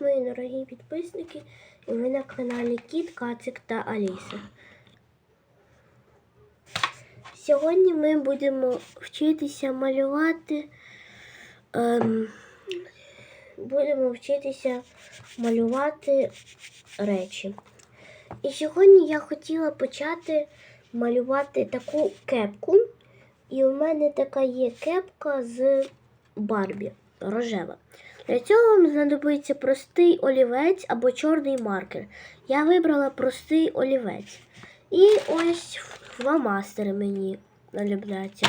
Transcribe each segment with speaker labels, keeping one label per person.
Speaker 1: Мої дорогі підписники! І ви на каналі Кіт, Кацик та Аліса. Сьогодні ми будемо вчитися малювати. Ем, будемо вчитися малювати речі. І сьогодні я хотіла почати малювати таку кепку. І у мене така є кепка з Барбі рожева. Для цього вам знадобиться простий олівець або чорний маркер. Я вибрала простий олівець. І ось фломастери мені налюбляться.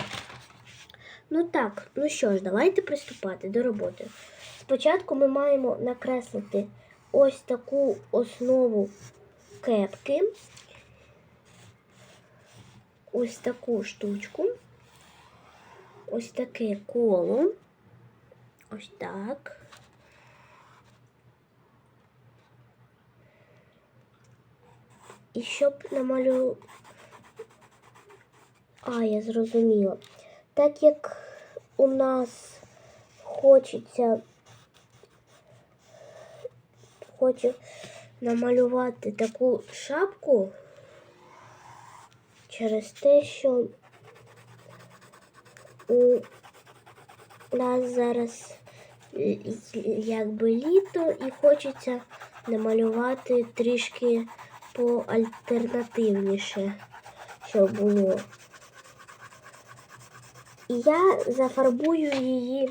Speaker 1: Ну так, ну що ж, давайте приступати до роботи. Спочатку ми маємо накреслити ось таку основу кепки. Ось таку штучку. Ось таке коло. Ось так. І щоб намалю... А, я зрозуміла. Так як у нас хочеться хочу намалювати таку шапку через те, що у нас зараз е, якби літо і хочеться намалювати трішки поальтернативніше, щоб було. І я зафарбую її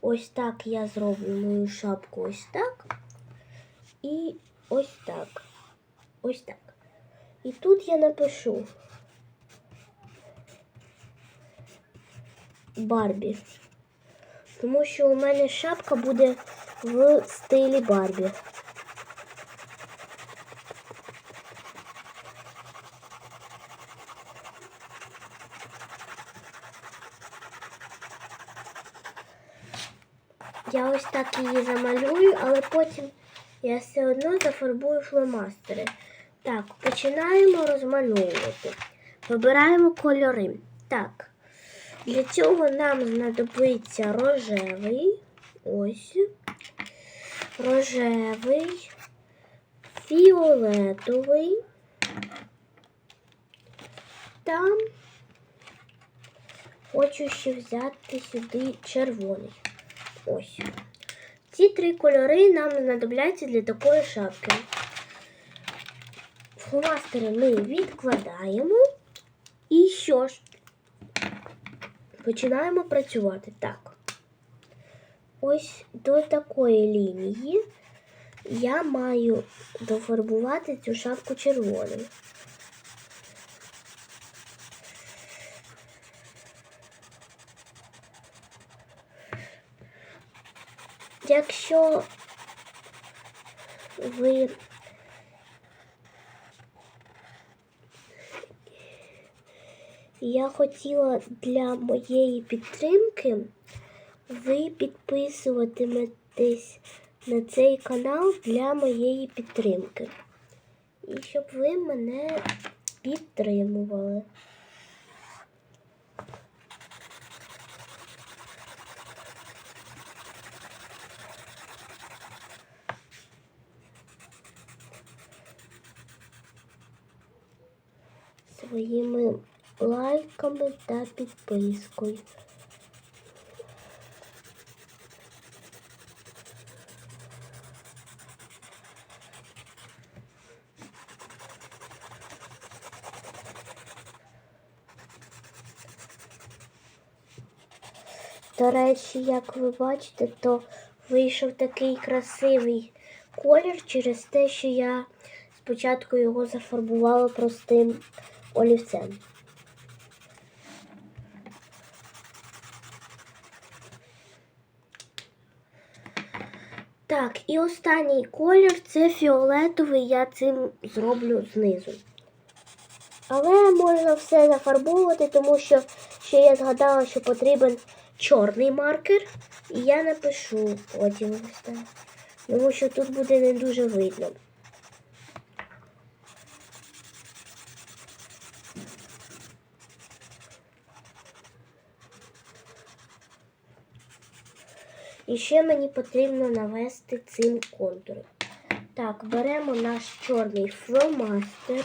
Speaker 1: ось так. Я зроблю мою шапку ось так. І ось так. Ось так. І тут я напишу Барбі. Тому що у мене шапка буде в стилі Барбі. Я ось так її замалюю, але потім я все одно зафарбую фломастери. Так, починаємо розмальовувати. Вибираємо кольори. Так. Для цього нам знадобиться рожевий, ось, рожевий, фіолетовий та хочу ще взяти сюди червоний. Ось. Ці три кольори нам знадобляться для такої шапки. Фломастери ми відкладаємо. І що ж? Починаємо працювати. Так. Ось до такої лінії я маю дофарбувати цю шапку червоним. Якщо ви Я хотіла для моєї підтримки ви підписуватиметесь на цей канал для моєї підтримки. І щоб ви мене підтримували. Своїми лайками та підпискою. До речі, як ви бачите, то вийшов такий красивий колір через те, що я спочатку його зафарбувала простим олівцем. Так, і останній колір це фіолетовий, я цим зроблю знизу. Але можна все зафарбовувати, тому що ще я згадала, що потрібен чорний маркер. І я напишу потім. Тому що тут буде не дуже видно. І ще мені потрібно навести цим контури. Так, беремо наш чорний фломастер.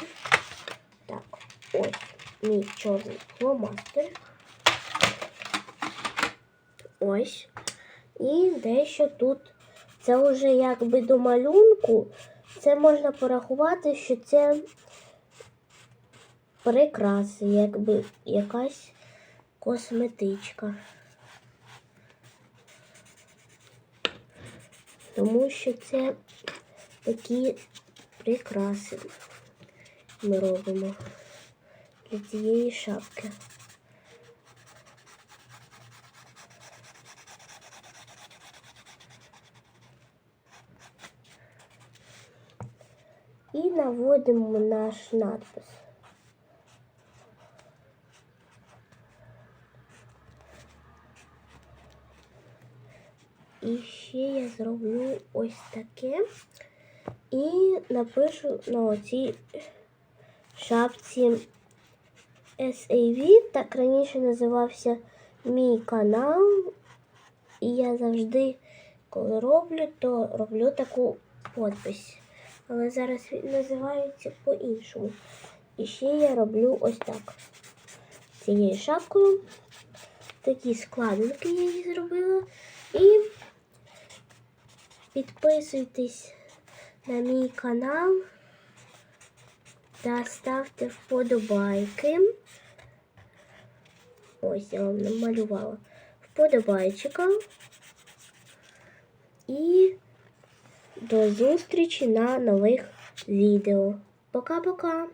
Speaker 1: Так, ось мій чорний фломастер. Ось. І дещо тут. Це вже якби до малюнку. Це можна порахувати, що це прикраси, якби якась косметичка. Тому що це такі прикраси ми робимо для цієї шапки. І наводимо наш надпис. І ще я зроблю ось таке і напишу на оцій шапці SAV. Так раніше називався мій канал. І я завжди, коли роблю, то роблю таку подпись. Але зараз він називається по-іншому. І ще я роблю ось так. Цією шапкою. Такі складинки я її зробила. І підписуйтесь на мій канал та ставте вподобайки. Ось я вам намалювала вподобайчика. І до зустрічі на нових відео. Пока-пока!